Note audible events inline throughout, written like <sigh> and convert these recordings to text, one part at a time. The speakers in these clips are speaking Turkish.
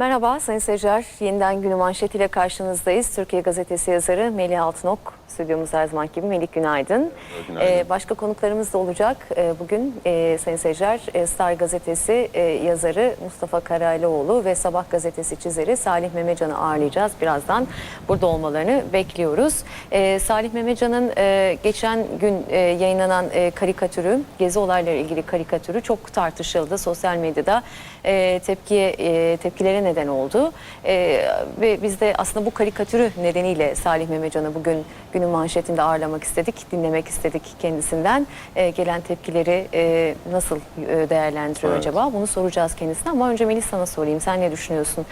Merhaba Sayın Seyirciler. Yeniden günü manşetiyle karşınızdayız. Türkiye Gazetesi yazarı Melih Altınok. Stüdyomuz her zaman gibi. Melih günaydın. Günaydın. Ee, başka konuklarımız da olacak. Ee, bugün e, Sayın Seyirciler e, Star Gazetesi e, yazarı Mustafa Karaylıoğlu ve Sabah Gazetesi çizeri Salih Memecan'ı ağırlayacağız. Birazdan burada olmalarını bekliyoruz. Ee, Salih Memecan'ın e, geçen gün e, yayınlanan e, karikatürü, gezi olayları ilgili karikatürü çok tartışıldı. Sosyal medyada e, tepkiye e, tepkilere neden oldu. E, ve biz de aslında bu karikatürü nedeniyle Salih Memecan'ı bugün günün manşetinde ağırlamak istedik, dinlemek istedik kendisinden. E, gelen tepkileri e, nasıl e, değerlendiriyor Evet. acaba? Bunu soracağız kendisine ama önce Melis sana sorayım. Sen ne düşünüyorsun?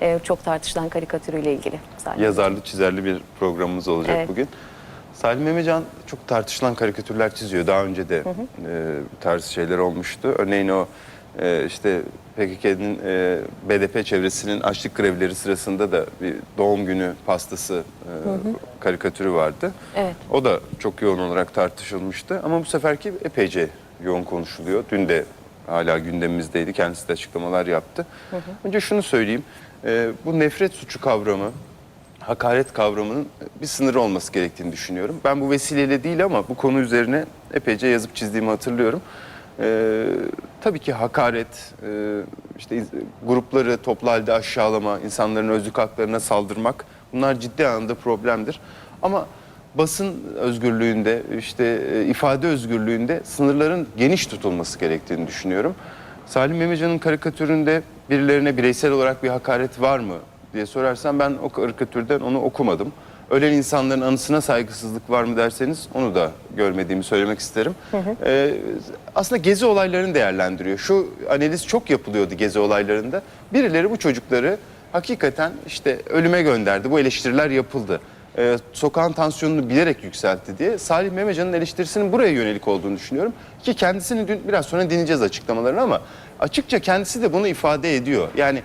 E, çok tartışılan karikatürüyle ilgili. Salih. Yazarlı çizerli bir programımız olacak Evet. bugün. Salim Memecan çok tartışılan karikatürler çiziyor. Daha önce de e, bu tarz şeyler olmuştu. Örneğin o e, işte PKK'nın e, BDP çevresinin açlık grevleri sırasında da bir doğum günü pastası e, karikatürü vardı. Evet. O da çok yoğun olarak tartışılmıştı. Ama bu seferki epeyce yoğun konuşuluyor. Dün de hala gündemimizdeydi. Kendisi de açıklamalar yaptı. Önce şunu söyleyeyim. E, bu nefret suçu kavramı, hakaret kavramının bir sınırı olması gerektiğini düşünüyorum. Ben bu vesileyle değil ama bu konu üzerine epeyce yazıp çizdiğimi hatırlıyorum. Ee, tabii ki hakaret, e, işte grupları toplu halde aşağılama, insanların özlük haklarına saldırmak bunlar ciddi anlamda problemdir. Ama basın özgürlüğünde, işte e, ifade özgürlüğünde sınırların geniş tutulması gerektiğini düşünüyorum. Salim Memecan'ın karikatüründe birilerine bireysel olarak bir hakaret var mı diye sorarsan ben o karikatürden onu okumadım. Ölen insanların anısına saygısızlık var mı derseniz onu da görmediğimi söylemek isterim. Ee, aslında gezi olaylarını değerlendiriyor. Şu analiz çok yapılıyordu gezi olaylarında. Birileri bu çocukları hakikaten işte ölüme gönderdi. Bu eleştiriler yapıldı. Ee, sokağın tansiyonunu bilerek yükseltti diye. Salih Memecan'ın eleştirisinin buraya yönelik olduğunu düşünüyorum. Ki kendisini dün biraz sonra dinleyeceğiz açıklamalarını ama açıkça kendisi de bunu ifade ediyor. Yani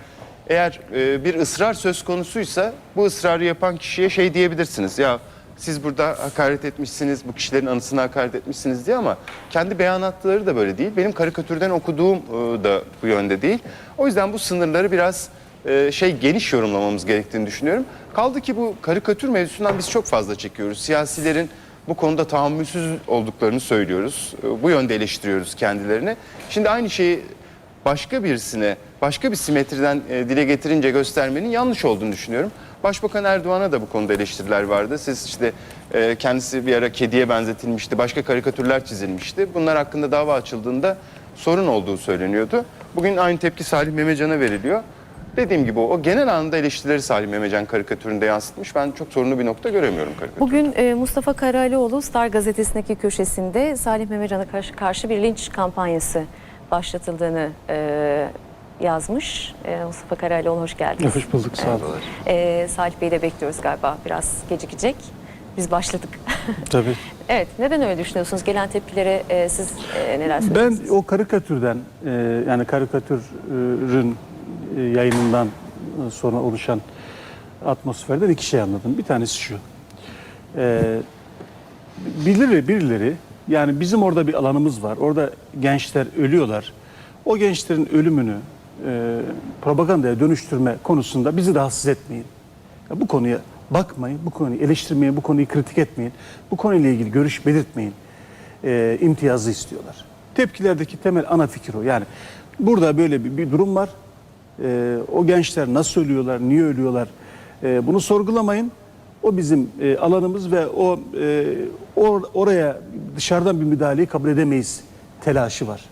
eğer e, bir ısrar söz konusuysa bu ısrarı yapan kişiye şey diyebilirsiniz. Ya siz burada hakaret etmişsiniz, bu kişilerin anısına hakaret etmişsiniz diye ama kendi beyanatları da böyle değil. Benim karikatürden okuduğum e, da bu yönde değil. O yüzden bu sınırları biraz e, şey geniş yorumlamamız gerektiğini düşünüyorum. Kaldı ki bu karikatür mevzusundan biz çok fazla çekiyoruz. Siyasilerin bu konuda tahammülsüz olduklarını söylüyoruz. E, Bu yönde eleştiriyoruz kendilerini. Şimdi aynı şeyi başka birisine, başka bir simetriden e, dile getirince göstermenin yanlış olduğunu düşünüyorum. Başbakan Erdoğan'a da bu konuda eleştiriler vardı. Siz işte e, kendisi bir ara kediye benzetilmişti, başka karikatürler çizilmişti. Bunlar hakkında dava açıldığında sorun olduğu söyleniyordu. Bugün aynı tepki Salih Memecan'a veriliyor. Dediğim gibi o, genel anlamda eleştirileri Salih Memecan karikatüründe yansıtmış. Ben çok sorunlu bir nokta göremiyorum karikatürde. Bugün e, Mustafa Karaylıoğlu Star gazetesindeki köşesinde Salih Memecan'a karşı, karşı bir linç kampanyası başlatıldığını e, yazmış. E, Mustafa Karaylıoğlu hoş geldiniz. Hoş bulduk sağ olun. E, Salih Bey'i de bekliyoruz galiba biraz gecikecek. Biz başladık. <laughs> Tabii. evet neden öyle düşünüyorsunuz? Gelen tepkilere e, siz e, neler Ben söylüyorsunuz? o karikatürden e, yani karikatürün e, yayınından e, sonra oluşan atmosferden iki şey anladım. Bir tanesi şu. E, birileri, birileri yani bizim orada bir alanımız var. Orada gençler ölüyorlar. O gençlerin ölümünü e, propagandaya dönüştürme konusunda bizi rahatsız etmeyin. Ya bu konuya bakmayın, bu konuyu eleştirmeyin, bu konuyu kritik etmeyin. Bu konuyla ilgili görüş belirtmeyin. E, imtiyazı istiyorlar. Tepkilerdeki temel ana fikir o. Yani burada böyle bir, bir durum var. E, o gençler nasıl ölüyorlar, niye ölüyorlar? E, bunu sorgulamayın. O bizim e, alanımız ve o e, or- oraya dışarıdan bir müdahaleyi kabul edemeyiz telaşı var.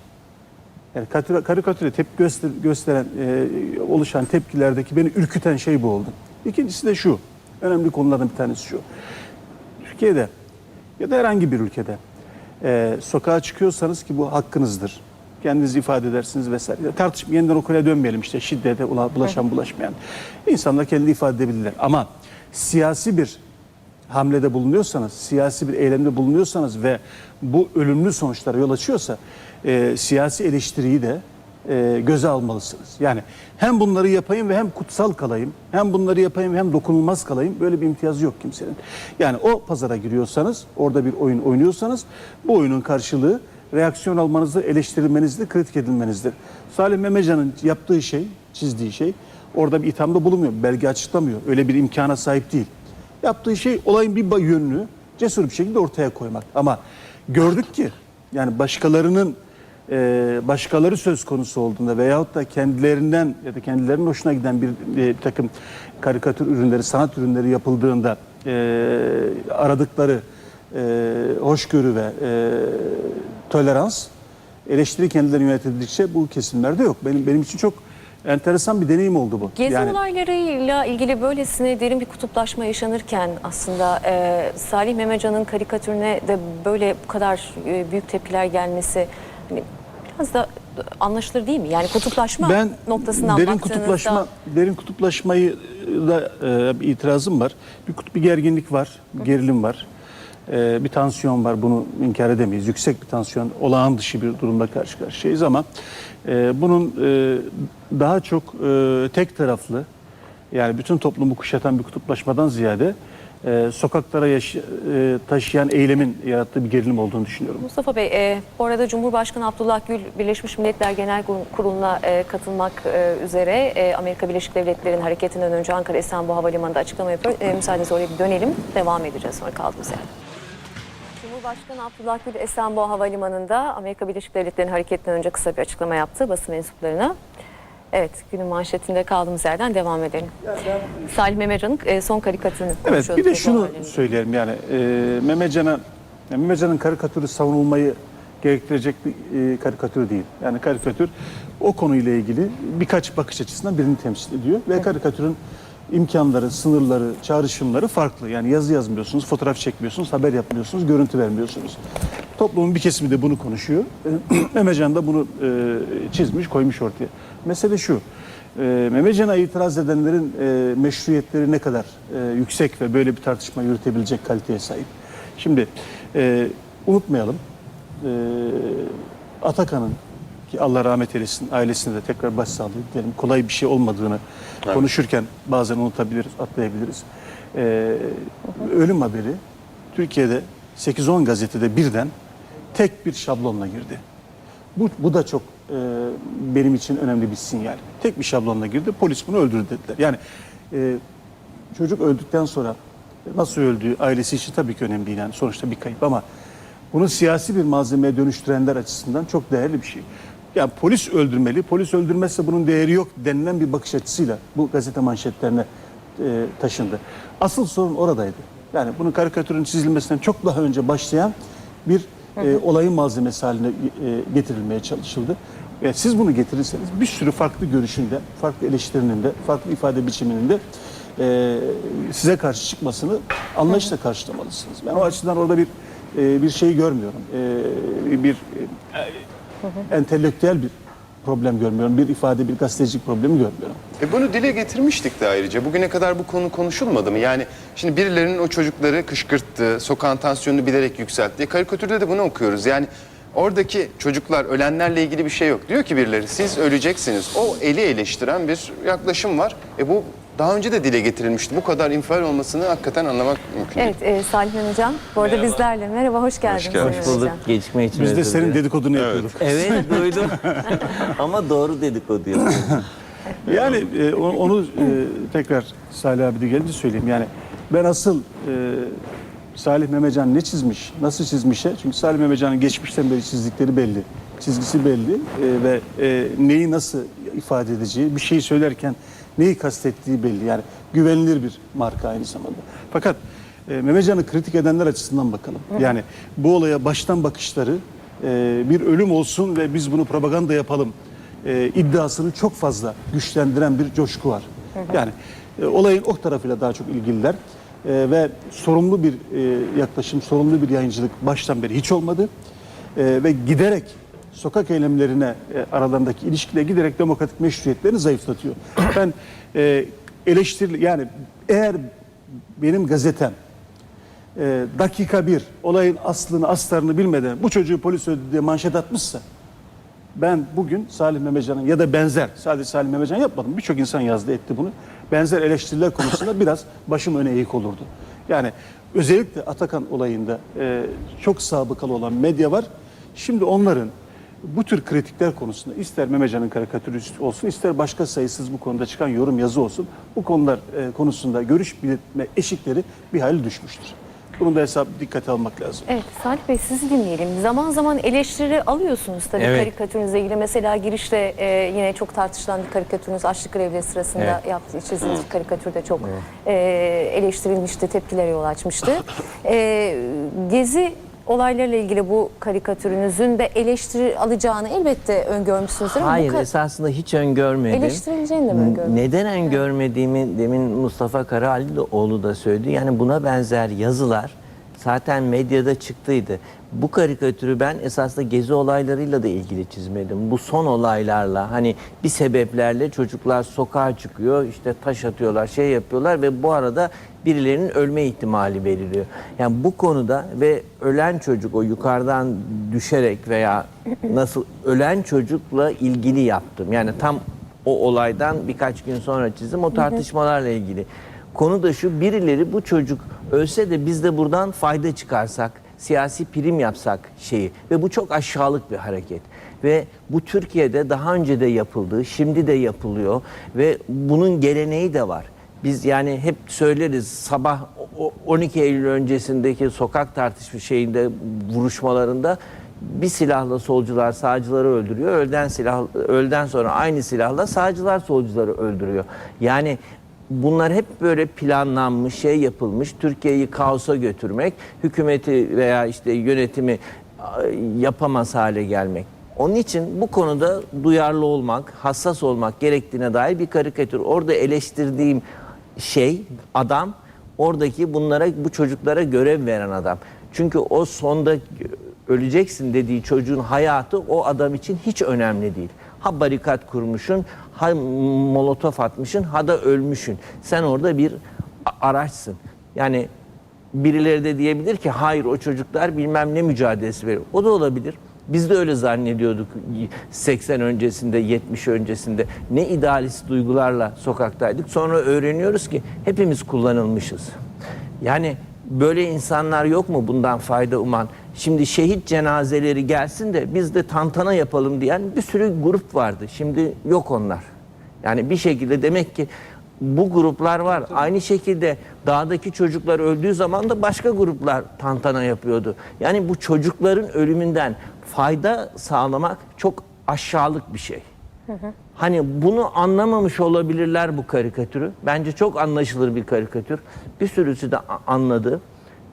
Yani karikatüre, tepki göster, gösteren, e, oluşan tepkilerdeki beni ürküten şey bu oldu. İkincisi de şu, önemli konulardan bir tanesi şu. Türkiye'de ya da herhangi bir ülkede e, sokağa çıkıyorsanız ki bu hakkınızdır. Kendinizi ifade edersiniz vesaire. Tartışma yeniden o konuya dönmeyelim işte şiddete ula- bulaşan bulaşmayan. İnsanlar kendini ifade edebilirler. Ama siyasi bir hamlede bulunuyorsanız, siyasi bir eylemde bulunuyorsanız ve bu ölümlü sonuçlara yol açıyorsa e, siyasi eleştiriyi de e, göze almalısınız. Yani hem bunları yapayım ve hem kutsal kalayım, hem bunları yapayım ve hem dokunulmaz kalayım. Böyle bir imtiyazı yok kimsenin. Yani o pazara giriyorsanız, orada bir oyun oynuyorsanız bu oyunun karşılığı reaksiyon almanızdır, eleştirilmenizdir, kritik edilmenizdir. Salim Memecan'ın yaptığı şey, çizdiği şey Orada bir ithamda bulunmuyor, belge açıklamıyor. Öyle bir imkana sahip değil. Yaptığı şey olayın bir yönünü cesur bir şekilde ortaya koymak. Ama gördük ki yani başkalarının e, başkaları söz konusu olduğunda veyahut da kendilerinden ya da kendilerinin hoşuna giden bir e, takım karikatür ürünleri, sanat ürünleri yapıldığında e, aradıkları e, hoşgörü ve e, tolerans eleştiri kendilerine yönetildikçe bu kesimlerde yok. Benim benim için çok enteresan bir deneyim oldu bu. Gezi Yani- olaylarıyla ilgili böylesine derin bir kutuplaşma yaşanırken aslında e, Salih Memecan'ın karikatürüne de böyle bu kadar e, büyük tepkiler gelmesi hani biraz da anlaşılır değil mi? Yani kutuplaşma ben noktasından derin baktığınızda kutuplaşma derin kutuplaşmayı da e, bir itirazım var. Bir, bir gerginlik var, bir gerilim var. E, bir tansiyon var. Bunu inkar edemeyiz. Yüksek bir tansiyon, olağan dışı bir durumda karşı karşıyayız ama e, bunun e, daha çok e, tek taraflı yani bütün toplumu kuşatan bir kutuplaşmadan ziyade e, sokaklara yaş- e, taşıyan eylemin yarattığı bir gerilim olduğunu düşünüyorum. Mustafa Bey, e, bu arada Cumhurbaşkanı Abdullah Gül Birleşmiş Milletler Genel Kur- Kurulu'na e, katılmak e, üzere e, Amerika Birleşik Devletleri'nin hareketinden önce Ankara İstanbul Havalimanı'nda açıklama yapıyor. E, müsaadenizle oraya bir dönelim, devam edeceğiz sonra kaldığımız yerden. Cumhurbaşkanı Abdullah Gül Esenboğa Havalimanı'nda Amerika Birleşik Devletleri'nin hareketinden önce kısa bir açıklama yaptı basın mensuplarına. Evet, günün manşetinde kaldığımız yerden devam edelim. Salih Memecan'ın e, son karikatürünü Evet bir de şunu olaylarında. söyleyelim yani e, Memecan'a yani Memecan'ın karikatürü savunulmayı gerektirecek bir e, karikatür değil. Yani karikatür o konuyla ilgili birkaç bakış açısından birini temsil ediyor ve karikatürün imkanları, sınırları, çağrışımları farklı. Yani yazı yazmıyorsunuz, fotoğraf çekmiyorsunuz, haber yapmıyorsunuz, görüntü vermiyorsunuz. Toplumun bir kesimi de bunu konuşuyor. <clears throat> Memecan da bunu e, çizmiş, koymuş ortaya. Mesele şu. E, Memecan'a itiraz edenlerin e, meşruiyetleri ne kadar e, yüksek ve böyle bir tartışma yürütebilecek kaliteye sahip. Şimdi e, unutmayalım. E, Atakan'ın ki Allah rahmet eylesin ailesine de tekrar başsağlığı dilerim kolay bir şey olmadığını konuşurken bazen unutabiliriz, atlayabiliriz. E, ölüm haberi Türkiye'de 8-10 gazetede birden tek bir şablonla girdi. Bu, bu da çok e, benim için önemli bir sinyal. Tek bir şablonla girdi. Polis bunu öldürdü dediler. Yani e, çocuk öldükten sonra nasıl öldüğü ailesi için tabii ki önemli değil. Yani sonuçta bir kayıp ama bunu siyasi bir malzemeye dönüştürenler açısından çok değerli bir şey. Yani polis öldürmeli, polis öldürmezse bunun değeri yok denilen bir bakış açısıyla bu gazete manşetlerine e, taşındı. Asıl sorun oradaydı. Yani bunun karikatürün çizilmesinden çok daha önce başlayan bir e, olayın malzemesi haline e, getirilmeye çalışıldı. E, siz bunu getirirseniz bir sürü farklı görüşünde, farklı eleştirinin de, farklı ifade biçiminin de e, size karşı çıkmasını anlayışla karşılamalısınız. Ben o açıdan orada bir e, bir şey görmüyorum. E, bir e, entelektüel bir problem görmüyorum. Bir ifade, bir gazetecilik problemi görmüyorum. E bunu dile getirmiştik de ayrıca. Bugüne kadar bu konu konuşulmadı mı? Yani şimdi birilerinin o çocukları kışkırttı, sokağın tansiyonunu bilerek yükseltti. Karikatürde de bunu okuyoruz. Yani oradaki çocuklar, ölenlerle ilgili bir şey yok. Diyor ki birileri siz öleceksiniz. O eli eleştiren bir yaklaşım var. E bu daha önce de dile getirilmişti. Bu kadar infial olmasını hakikaten anlamak mümkün değil. Evet, e, Salih Memecan bu arada bizlerle. Merhaba, hoş geldiniz. Hoş geldiniz. Hoş bulduk. Gecikme için Biz de özür senin dilerim. dedikodunu yapıyorduk. Evet <laughs> duydum. Ama doğru dedikodu yapıyorum. <laughs> Yani e, o- onu e, tekrar Salih abi de gelince söyleyeyim. Yani ben asıl e, Salih Memecan ne çizmiş, nasıl çizmişe? Çünkü Salih Memecan'ın geçmişten beri çizdikleri belli. Çizgisi belli e, ve e, neyi nasıl ifade edeceği, bir şeyi söylerken neyi kastettiği belli. Yani güvenilir bir marka aynı zamanda. Fakat e, Memecan'ı kritik edenler açısından bakalım. Yani bu olaya baştan bakışları e, bir ölüm olsun ve biz bunu propaganda yapalım e, iddiasını çok fazla güçlendiren bir coşku var. Yani e, olayın o tarafıyla daha çok ilgililer E, ve sorumlu bir e, yaklaşım, sorumlu bir yayıncılık baştan beri hiç olmadı E, ve giderek sokak eylemlerine e, aralarındaki ilişkiyle giderek demokratik meşruiyetlerini zayıflatıyor. <clears throat> Ben e, eleştiri yani eğer benim gazetem e, dakika bir olayın aslını astarını bilmeden bu çocuğu polis öldürdü diye manşet atmışsa ben bugün Salih Memecan'ın ya da benzer sadece Salih Memecan yapmadım birçok insan yazdı etti bunu benzer eleştiriler konusunda biraz başım öne eğik olurdu. Yani özellikle Atakan olayında e, çok sabıkalı olan medya var. Şimdi onların bu tür kritikler konusunda ister Memecan'ın karikatürü olsun ister başka sayısız bu konuda çıkan yorum yazı olsun bu konular e, konusunda görüş belirtme eşikleri bir hayli düşmüştür. Bunu da hesap dikkate almak lazım. Evet Salih Bey sizi dinleyelim. Zaman zaman eleştiri alıyorsunuz tabii Evet. karikatürünüzle ilgili. Mesela girişte e, yine çok tartışılan bir karikatürünüz açlık grevleri sırasında Evet. yaptığı çizdiğiniz karikatür de çok e, eleştirilmişti, tepkilere yol açmıştı. <laughs> E, gezi olaylarıyla ilgili bu karikatürünüzün de eleştiri alacağını elbette öngörmüşsünüzdür. ama bu Hayır ka- esasında hiç öngörmedim. eleştirileceğini de mi öngörmüşsünüz? Neden öngörmediğimi demin Mustafa Karahalioğlu da söyledi. Yani buna benzer yazılar zaten medyada çıktıydı. Bu karikatürü ben esasında gezi olaylarıyla da ilgili çizmedim. Bu son olaylarla hani bir sebeplerle çocuklar sokağa çıkıyor, işte taş atıyorlar, şey yapıyorlar ve bu arada birilerinin ölme ihtimali veriliyor. Yani bu konuda ve ölen çocuk o yukarıdan düşerek veya nasıl ölen çocukla ilgili yaptım. Yani tam o olaydan birkaç gün sonra çizdim o tartışmalarla ilgili. Konu da şu birileri bu çocuk ölse de biz de buradan fayda çıkarsak, siyasi prim yapsak şeyi ve bu çok aşağılık bir hareket. Ve bu Türkiye'de daha önce de yapıldı, şimdi de yapılıyor ve bunun geleneği de var. Biz yani hep söyleriz sabah o- 12 Eylül öncesindeki sokak tartışma şeyinde vuruşmalarında bir silahla solcular sağcıları öldürüyor. Öğleden silah öğleden sonra aynı silahla sağcılar solcuları öldürüyor. Yani bunlar hep böyle planlanmış, şey yapılmış. Türkiye'yi kaosa götürmek, hükümeti veya işte yönetimi yapamaz hale gelmek. Onun için bu konuda duyarlı olmak, hassas olmak gerektiğine dair bir karikatür. Orada eleştirdiğim şey adam oradaki bunlara bu çocuklara görev veren adam. Çünkü o sonda öleceksin dediği çocuğun hayatı o adam için hiç önemli değil. Ha barikat kurmuşsun, ha molotof atmışsın, ha da ölmüşsün. Sen orada bir araçsın. Yani birileri de diyebilir ki hayır o çocuklar bilmem ne mücadelesi veriyor. O da olabilir. Biz de öyle zannediyorduk 80 öncesinde, 70 öncesinde. Ne idealist duygularla sokaktaydık. Sonra öğreniyoruz ki hepimiz kullanılmışız. Yani böyle insanlar yok mu bundan fayda uman? Şimdi şehit cenazeleri gelsin de biz de tantana yapalım diyen bir sürü grup vardı. Şimdi yok onlar. Yani bir şekilde demek ki bu gruplar var. Aynı şekilde dağdaki çocuklar öldüğü zaman da başka gruplar tantana yapıyordu. Yani bu çocukların ölümünden fayda sağlamak çok aşağılık bir şey. Hani bunu anlamamış olabilirler bu karikatürü. Bence çok anlaşılır bir karikatür. Bir sürüsü de anladı.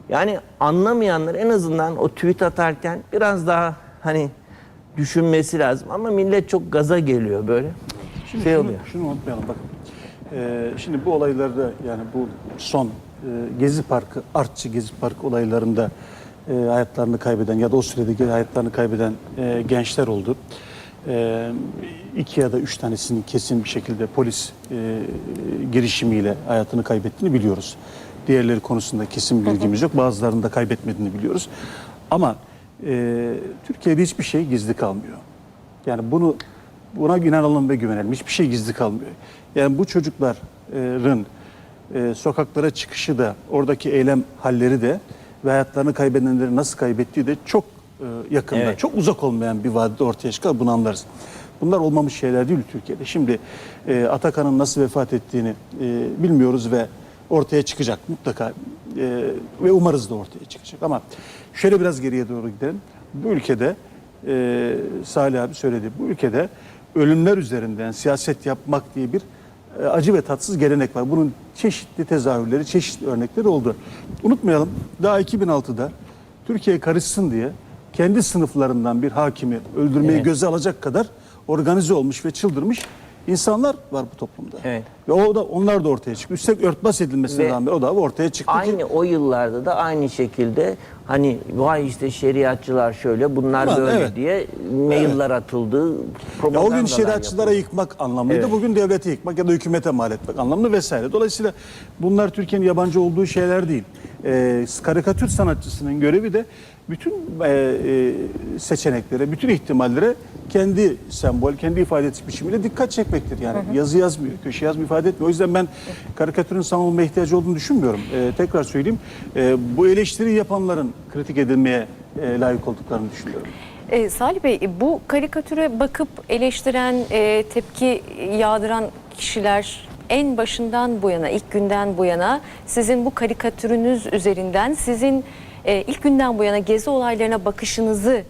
Yani anlamayanlar en azından o tweet atarken biraz daha hani düşünmesi lazım. Ama millet çok gaza geliyor böyle. Şimdi şey şunu, oluyor. şunu unutmayalım bakın. Ee, şimdi bu olaylarda yani bu son e, Gezi Parkı, Artçı Gezi Parkı olaylarında e, hayatlarını kaybeden ya da o sürede hayatlarını kaybeden e, gençler oldu. E, iki ya da üç tanesinin kesin bir şekilde polis e, girişimiyle hayatını kaybettiğini biliyoruz. Diğerleri konusunda kesin bilgimiz yok. Bazılarını da kaybetmediğini biliyoruz. Ama e, Türkiye'de hiçbir şey gizli kalmıyor. Yani bunu buna inanalım ve güvenelim. Hiçbir şey gizli kalmıyor. Yani bu çocukların e, sokaklara çıkışı da oradaki eylem halleri de ve hayatlarını kaybedenleri nasıl kaybettiği de çok e, yakında, Evet. çok uzak olmayan bir vadide ortaya çıkar. Bunu anlarız. Bunlar olmamış şeyler değil Türkiye'de. Şimdi e, Atakan'ın nasıl vefat ettiğini e, bilmiyoruz ve ortaya çıkacak mutlaka E, ve umarız da ortaya çıkacak. Ama şöyle biraz geriye doğru gidelim. Bu ülkede e, Salih abi söyledi. Bu ülkede ölümler üzerinden siyaset yapmak diye bir e, acı ve tatsız gelenek var. Bunun çeşitli tezahürleri, çeşitli örnekleri oldu. Unutmayalım daha 2006'da Türkiye karışsın diye kendi sınıflarından bir hakimi öldürmeyi Evet. göze alacak kadar organize olmuş ve çıldırmış insanlar var bu toplumda. Evet. Ve o da onlar da ortaya çıktı. Üstelik örtbas edilmesine Ve rağmen o da ortaya çıktı ki Aynı o yıllarda da aynı şekilde hani vay işte şeriatçılar şöyle bunlar Ama böyle evet. diye mailler atıldı. Ya o gün şeriatçılara yapıldı. yıkmak anlamlıydı. Evet. Bugün devlete yıkmak ya da hükümete mal etmek anlamlı vesaire. Dolayısıyla bunlar Türkiye'nin yabancı olduğu şeyler değil. Ee, karikatür sanatçısının görevi de bütün e, e, seçeneklere, bütün ihtimallere kendi sembol, kendi ifade ediş biçimiyle dikkat çekmektir. Yani yazı yazmıyor, köşe yazmıyor, ifade etmiyor. O yüzden ben karikatürün sanal olma ihtiyacı olduğunu düşünmüyorum. Ee, tekrar söyleyeyim. Ee, bu eleştiri yapanların kritik edilmeye e, layık olduklarını düşünüyorum. E, Salih Bey e, bu karikatüre bakıp eleştiren, e, tepki yağdıran kişiler en başından bu yana, ilk günden bu yana sizin bu karikatürünüz üzerinden sizin e, ilk günden bu yana gezi olaylarına bakışınızı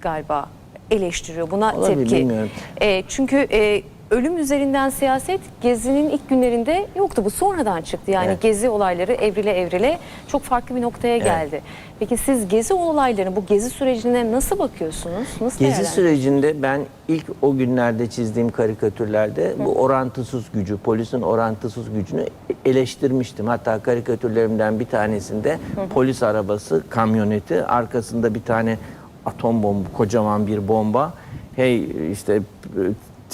galiba eleştiriyor. Buna Olabilir, tepki. bilmiyorum. E, çünkü e, ölüm üzerinden siyaset Gezi'nin ilk günlerinde yoktu. Bu sonradan çıktı. Yani Evet. Gezi olayları evrile evrile çok farklı bir noktaya geldi. Peki siz Gezi olaylarını, bu Gezi sürecine nasıl bakıyorsunuz? Nasıl Gezi sürecinde ben ilk o günlerde çizdiğim karikatürlerde bu orantısız gücü, polisin orantısız gücünü eleştirmiştim. Hatta karikatürlerimden bir tanesinde polis arabası, kamyoneti, arkasında bir tane atom bomba, kocaman bir bomba. Hey işte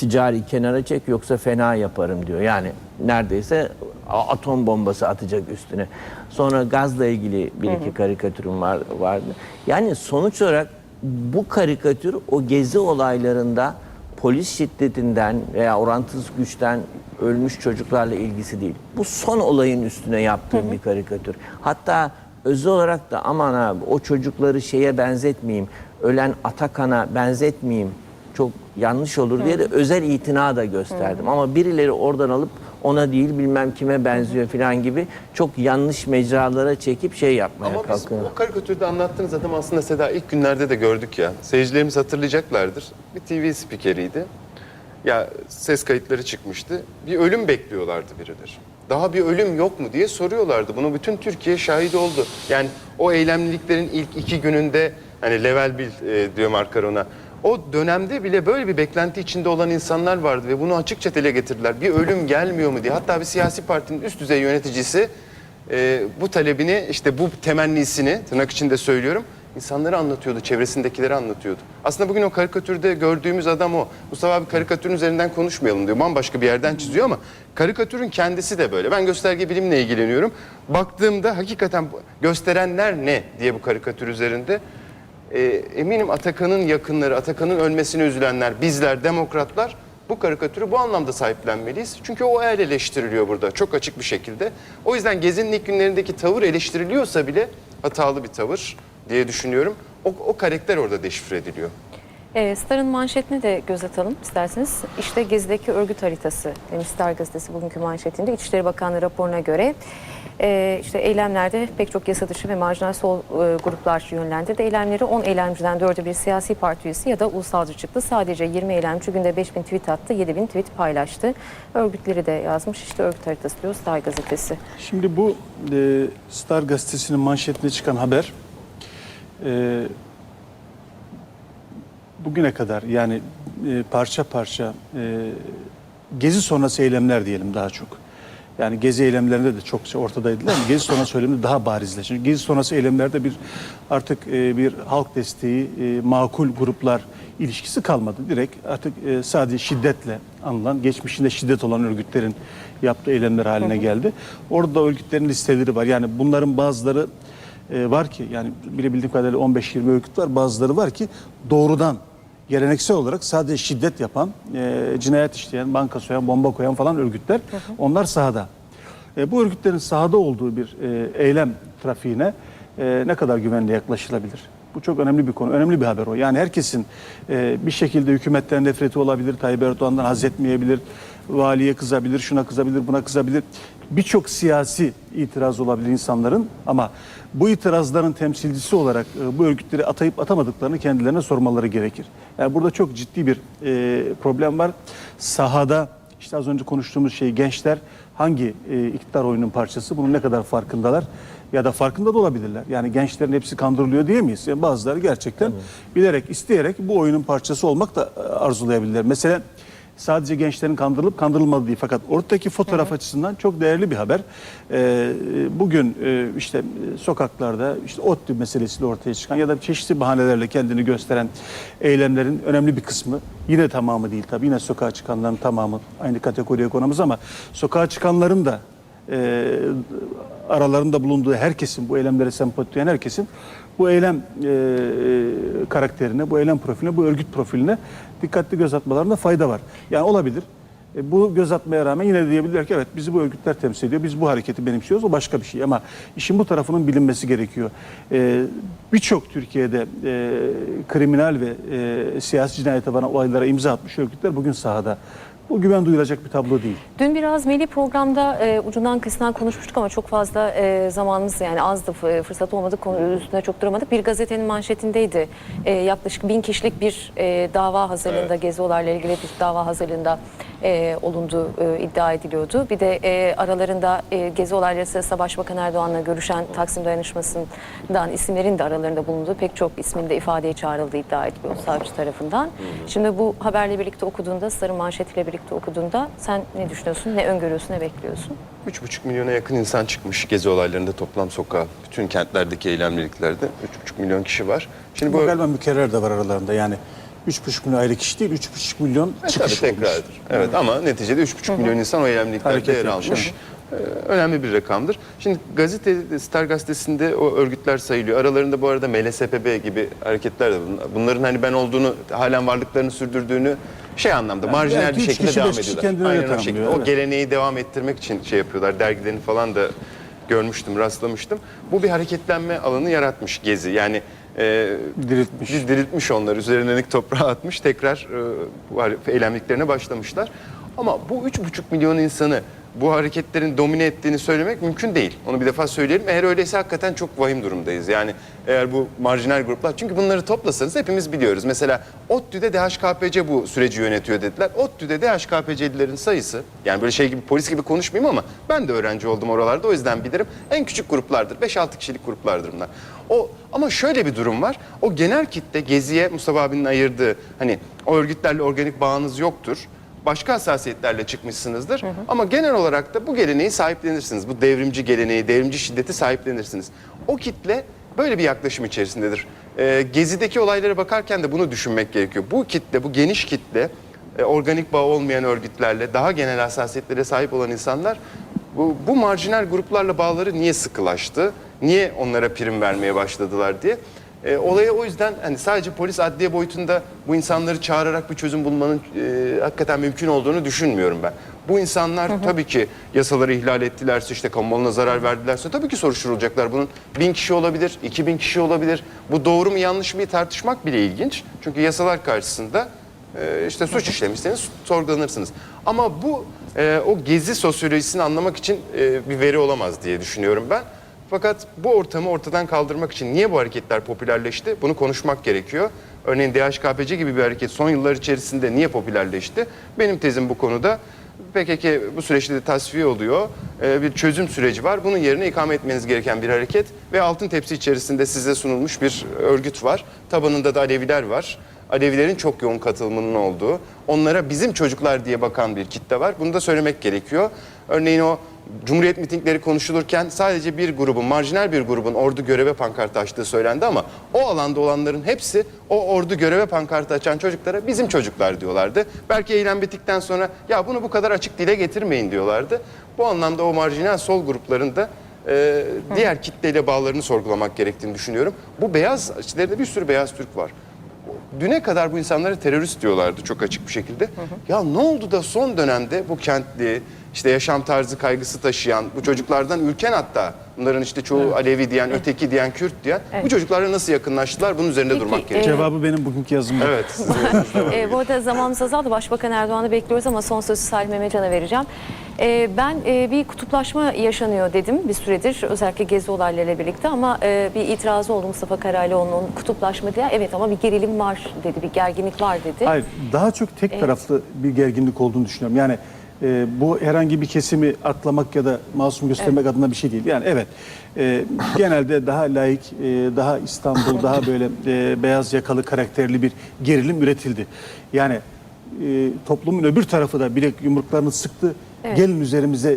ticari kenara çek yoksa fena yaparım diyor. Yani neredeyse atom bombası atacak üstüne. Sonra gazla ilgili bir iki karikatürüm var, vardı. Yani sonuç olarak bu karikatür o gezi olaylarında polis şiddetinden veya orantısız güçten ölmüş çocuklarla ilgisi değil. Bu son olayın üstüne yaptığım bir karikatür. Hatta özel olarak da aman abi o çocukları şeye benzetmeyeyim, ölen Atakan'a benzetmeyeyim çok yanlış olur diye de özel itina da gösterdim. Ama birileri oradan alıp ona değil bilmem kime benziyor falan gibi çok yanlış mecralara çekip şey yapmaya Ama biz kalkıyor. o karikatürde anlattığınız adam aslında Seda ilk günlerde de gördük ya. Seyircilerimiz hatırlayacaklardır. Bir TV spikeriydi. Ya ses kayıtları çıkmıştı. Bir ölüm bekliyorlardı birileri. Daha bir ölüm yok mu diye soruyorlardı. Bunu bütün Türkiye şahit oldu. Yani o eylemliliklerin ilk iki gününde hani level bil e, diyor Markar ona. O dönemde bile böyle bir beklenti içinde olan insanlar vardı ve bunu açıkça dile getirdiler. Bir ölüm gelmiyor mu diye. Hatta bir siyasi partinin üst düzey yöneticisi e, bu talebini işte bu temennisini tırnak içinde söylüyorum insanlara anlatıyordu, çevresindekilere anlatıyordu. Aslında bugün o karikatürde gördüğümüz adam o. Mustafa abi karikatürün üzerinden konuşmayalım diyor. Bambaşka bir yerden çiziyor ama karikatürün kendisi de böyle. Ben gösterge bilimle ilgileniyorum. Baktığımda hakikaten gösterenler ne diye bu karikatür üzerinde e, eminim Atakan'ın yakınları, Atakan'ın ölmesine üzülenler, bizler, demokratlar bu karikatürü bu anlamda sahiplenmeliyiz. Çünkü o el eleştiriliyor burada çok açık bir şekilde. O yüzden Gezi'nin ilk günlerindeki tavır eleştiriliyorsa bile hatalı bir tavır diye düşünüyorum. O, o karakter orada deşifre ediliyor. E, Star'ın manşetine de göz atalım isterseniz. İşte Gezi'deki örgüt haritası demiş Star gazetesi bugünkü manşetinde. İçişleri Bakanlığı raporuna göre e, işte eylemlerde pek çok yasa dışı ve marjinal sol e, gruplar yönlendirdi. Eylemleri 10 eylemciden 4'ü bir siyasi parti üyesi ya da ulusalcı çıktı. Sadece 20 eylemci günde 5000 tweet attı, 7000 tweet paylaştı. Örgütleri de yazmış. İşte örgüt haritası diyor Star gazetesi. Şimdi bu e, Star gazetesinin manşetine çıkan haber e, bugüne kadar yani e, parça parça e, gezi sonrası eylemler diyelim daha çok. Yani gezi eylemlerinde de çokça ortadaydılar ama gezi sonrası eylemler daha barizleşti. Çünkü gezi sonrası eylemlerde bir artık e, bir halk desteği, e, makul gruplar ilişkisi kalmadı. Direkt artık e, sadece şiddetle anılan, geçmişinde şiddet olan örgütlerin yaptığı eylemler haline geldi. Orada da örgütlerin listeleri var. Yani bunların bazıları e, var ki yani bilebildiğim kadarıyla 15-20 örgüt var. Bazıları var ki doğrudan geleneksel olarak sadece şiddet yapan, e, cinayet işleyen, banka soyan, bomba koyan falan örgütler. Onlar sahada. E, bu örgütlerin sahada olduğu bir e, eylem trafiğine e, ne kadar güvenle yaklaşılabilir? Bu çok önemli bir konu, önemli bir haber o. Yani herkesin e, bir şekilde hükümetten nefreti olabilir, Tayyip Erdoğan'dan haz etmeyebilir, valiye kızabilir, şuna kızabilir, buna kızabilir. Birçok siyasi itiraz olabilir insanların ama bu itirazların temsilcisi olarak e, bu örgütleri atayıp atamadıklarını kendilerine sormaları gerekir. Yani burada çok ciddi bir e, problem var. Sahada işte az önce konuştuğumuz şey gençler hangi e, iktidar oyunun parçası bunun ne kadar farkındalar ya da farkında da olabilirler. Yani gençlerin hepsi kandırılıyor diyemeyiz. Yani bazıları gerçekten bilerek isteyerek bu oyunun parçası olmak da e, arzulayabilirler. Mesela sadece gençlerin kandırılıp kandırılmadığı değil fakat ortadaki fotoğraf açısından çok değerli bir haber. Ee, bugün e, işte e, sokaklarda işte ODTÜ meselesiyle ortaya çıkan ya da çeşitli bahanelerle kendini gösteren eylemlerin önemli bir kısmı yine tamamı değil tabii yine sokağa çıkanların tamamı aynı kategoriye konumuz ama sokağa çıkanların da e, aralarında bulunduğu herkesin bu eylemlere sempati duyan herkesin bu eylem e, e, karakterine, bu eylem profiline, bu örgüt profiline dikkatli göz atmalarında fayda var. Yani olabilir. E, bu göz atmaya rağmen yine de diyebilirler ki evet bizi bu örgütler temsil ediyor. Biz bu hareketi benimsiyoruz. O başka bir şey ama işin bu tarafının bilinmesi gerekiyor. E, Birçok Türkiye'de e, kriminal ve e, siyasi cinayete varan olaylara imza atmış örgütler bugün sahada. Bu güven duyulacak bir tablo değil. Dün biraz Melih programda e, ucundan kısından konuşmuştuk ama çok fazla e, zamanımız yani azdı fırsat olmadı konu üstünde çok duramadık. Bir gazetenin manşetindeydi E, yaklaşık bin kişilik bir e, dava hazırlığında gezi olaylarıyla ilgili bir dava hazırlığında e, olunduğu e, iddia ediliyordu. Bir de e, aralarında e, gezi olayları sırasında Başbakan Erdoğan'la görüşen Taksim Dayanışması'ndan isimlerin de aralarında bulunduğu pek çok ismin de ifadeye çağrıldığı iddia ediliyor savcı tarafından. Şimdi bu haberle birlikte okuduğunda, sarı manşetiyle birlikte okuduğunda sen ne düşünüyorsun, ne öngörüyorsun, ne bekliyorsun? 3,5 milyona yakın insan çıkmış gezi olaylarında toplam sokağa. Bütün kentlerdeki eylemliliklerde 3,5 milyon kişi var. Şimdi Bu bu galiba mükerrer de var aralarında yani 3,5 milyon ayrı kişi değil 3,5 milyon E, tabii çıkış olmuş. tekrardır. Evet ama neticede 3,5 milyon insan o eylemliklerde Hareket yer almış. Ee, önemli bir rakamdır. Şimdi gazete, Star gazetesinde o örgütler sayılıyor. Aralarında bu arada MLSPB gibi hareketler de bunlar. Bunların hani ben olduğunu, halen varlıklarını sürdürdüğünü şey anlamda marjinal belki bir üç şekilde devam ediyorlar. Aynen o şekilde. O geleneği devam ettirmek için şey yapıyorlar. Dergilerini falan da görmüştüm, rastlamıştım. Bu bir hareketlenme alanı yaratmış Gezi. Yani e, Diriltmiş. diriltmiş onları, üzerine toprağa atmış, tekrar e, eylemliklerine başlamışlar. Ama bu 3,5 milyon insanı bu hareketlerin domine ettiğini söylemek mümkün değil. Onu bir defa söyleyelim. Eğer öyleyse hakikaten çok vahim durumdayız. Yani eğer bu marjinal gruplar, çünkü bunları toplasanız hepimiz biliyoruz. Mesela ODTÜ'de DHKPC bu süreci yönetiyor dediler. ODTÜ'de DHKPC'lilerin sayısı, yani böyle şey gibi polis gibi konuşmayayım ama ben de öğrenci oldum oralarda o yüzden bilirim. En küçük gruplardır. 5-6 kişilik gruplardır bunlar. O ama şöyle bir durum var. O genel kitle Gezi'ye Mustafa abinin ayırdığı hani o örgütlerle organik bağınız yoktur. Başka hassasiyetlerle çıkmışsınızdır. Ama genel olarak da bu geleneği sahiplenirsiniz. Bu devrimci geleneği, devrimci şiddeti sahiplenirsiniz. O kitle böyle bir yaklaşım içerisindedir. Ee, Gezi'deki olaylara bakarken de bunu düşünmek gerekiyor. Bu kitle, bu geniş kitle, e, organik bağ olmayan örgütlerle, daha genel hassasiyetlere sahip olan insanlar bu, bu marjinal gruplarla bağları niye sıkılaştı? Niye onlara prim vermeye başladılar diye. E, olaya o yüzden hani sadece polis adliye boyutunda bu insanları çağırarak bir çözüm bulmanın e, hakikaten mümkün olduğunu düşünmüyorum ben. Bu insanlar tabii ki yasaları ihlal ettilerse işte kamuoyuna zarar verdilerse tabii ki soruşturulacaklar. Bunun bin kişi olabilir, iki bin kişi olabilir. Bu doğru mu yanlış mı tartışmak bile ilginç. Çünkü yasalar karşısında e, işte suç işlemişseniz sorgulanırsınız. Ama bu e, o gezi sosyolojisini anlamak için e, bir veri olamaz diye düşünüyorum ben. Fakat bu ortamı ortadan kaldırmak için niye bu hareketler popülerleşti? Bunu konuşmak gerekiyor. Örneğin DHKPC gibi bir hareket son yıllar içerisinde niye popülerleşti? Benim tezim bu konuda. PKK bu süreçte de tasfiye oluyor. Ee, bir çözüm süreci var. Bunun yerine ikame etmeniz gereken bir hareket ve altın tepsi içerisinde size sunulmuş bir örgüt var. Tabanında da Aleviler var. Alevilerin çok yoğun katılımının olduğu, onlara bizim çocuklar diye bakan bir kitle var. Bunu da söylemek gerekiyor. Örneğin o Cumhuriyet mitingleri konuşulurken sadece bir grubun, marjinal bir grubun ordu göreve pankartı açtığı söylendi ama o alanda olanların hepsi o ordu göreve pankartı açan çocuklara bizim çocuklar diyorlardı. Belki eylem bittikten sonra ya bunu bu kadar açık dile getirmeyin diyorlardı. Bu anlamda o marjinal sol grupların da e, diğer kitleyle bağlarını sorgulamak gerektiğini düşünüyorum. Bu beyaz, içlerinde bir sürü beyaz Türk var. Düne kadar bu insanlara terörist diyorlardı çok açık bir şekilde. Ya ne oldu da son dönemde bu kentli, işte yaşam tarzı kaygısı taşıyan, bu çocuklardan ülken hatta, bunların işte çoğu Alevi diyen, öteki diyen, Kürt diyen, bu çocuklarla nasıl yakınlaştılar bunun üzerinde Peki, durmak e, gerekiyor. Cevabı benim bugünkü yazımda. Evet. sizin yazınızda var. E, bu arada zamanımız azaldı. Başbakan Erdoğan'ı bekliyoruz ama son sözü Salih Memecan'a vereceğim. E, ben e, bir kutuplaşma yaşanıyor dedim bir süredir özellikle gezi olaylarıyla birlikte ama e, bir itirazı oldu Mustafa Karaylıoğlu'nun kutuplaşma diye. Evet ama bir gerilim var dedi, bir gerginlik var dedi. Hayır, daha çok tek taraflı bir gerginlik olduğunu düşünüyorum. Yani e, bu herhangi bir kesimi atlamak ya da masum göstermek adına bir şey değil. Yani evet, e, genelde daha laik, e, daha İstanbul, daha böyle e, beyaz yakalı karakterli bir gerilim üretildi. Yani e, toplumun öbür tarafı da bilek yumruklarını sıktı. Gelin üzerimize e,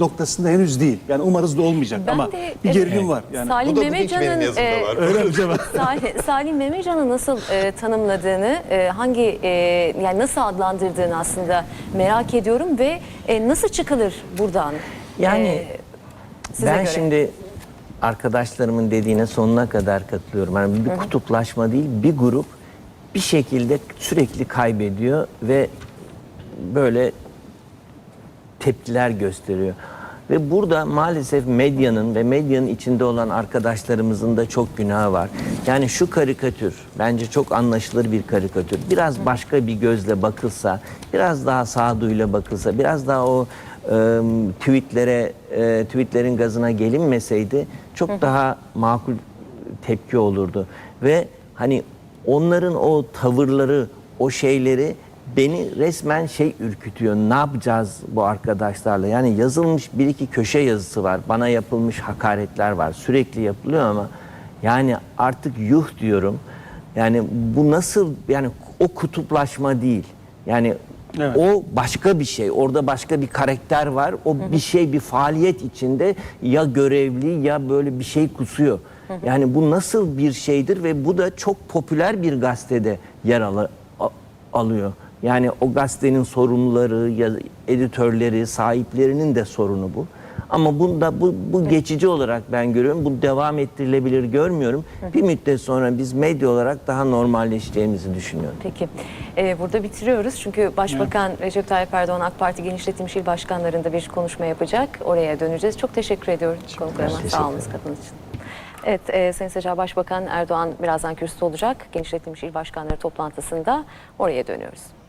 noktasında henüz değil. Yani umarız da olmayacak Ben ama de- bir evet. gerilim var. Yani bugünkü Memecan'ın e, var. öyle mi cevap? <laughs> Salih, Salih Memecan'ı nasıl e, tanımladığını, e, hangi e, yani nasıl adlandırdığını aslında merak ediyorum ve e, nasıl çıkılır buradan? Yani E, ben göre. şimdi arkadaşlarımın dediğine sonuna kadar katılıyorum. Yani bir kutuplaşma değil, bir grup bir şekilde sürekli kaybediyor ve böyle tepkiler gösteriyor. Ve burada maalesef medyanın ve medyanın içinde olan arkadaşlarımızın da çok günahı var. Yani şu karikatür bence çok anlaşılır bir karikatür. Biraz başka bir gözle bakılsa, biraz daha sağduyuyla bakılsa, biraz daha o e, tweetlere, e, tweetlerin gazına gelinmeseydi çok daha makul tepki olurdu. Ve hani onların o tavırları, o şeyleri beni resmen şey ürkütüyor. Ne yapacağız bu arkadaşlarla? Yani yazılmış bir iki köşe yazısı var. Bana yapılmış hakaretler var. Sürekli yapılıyor ama yani artık yuh diyorum. Yani bu nasıl yani o kutuplaşma değil. Yani Evet. o başka bir şey. Orada başka bir karakter var. O bir şey bir faaliyet içinde ya görevli ya böyle bir şey kusuyor. Yani bu nasıl bir şeydir ve bu da çok popüler bir gazetede yer al- alıyor. Yani o gazetenin sorumluları, ya editörleri, sahiplerinin de sorunu bu. Ama bunda bu, bu geçici olarak ben görüyorum. Bu devam ettirilebilir görmüyorum. Bir müddet sonra biz medya olarak daha normalleşeceğimizi düşünüyorum. Peki. Ee, burada bitiriyoruz. Çünkü Başbakan Recep Tayyip Erdoğan AK Parti Genişletilmiş İl Başkanlarında bir konuşma yapacak. Oraya döneceğiz. Çok teşekkür ediyorum konuklarıma. Sağ olun katıldığınız için. Evet, e, Sayın Seçer Başbakan Erdoğan birazdan kürsüde olacak. Genişletilmiş İl Başkanları toplantısında oraya dönüyoruz.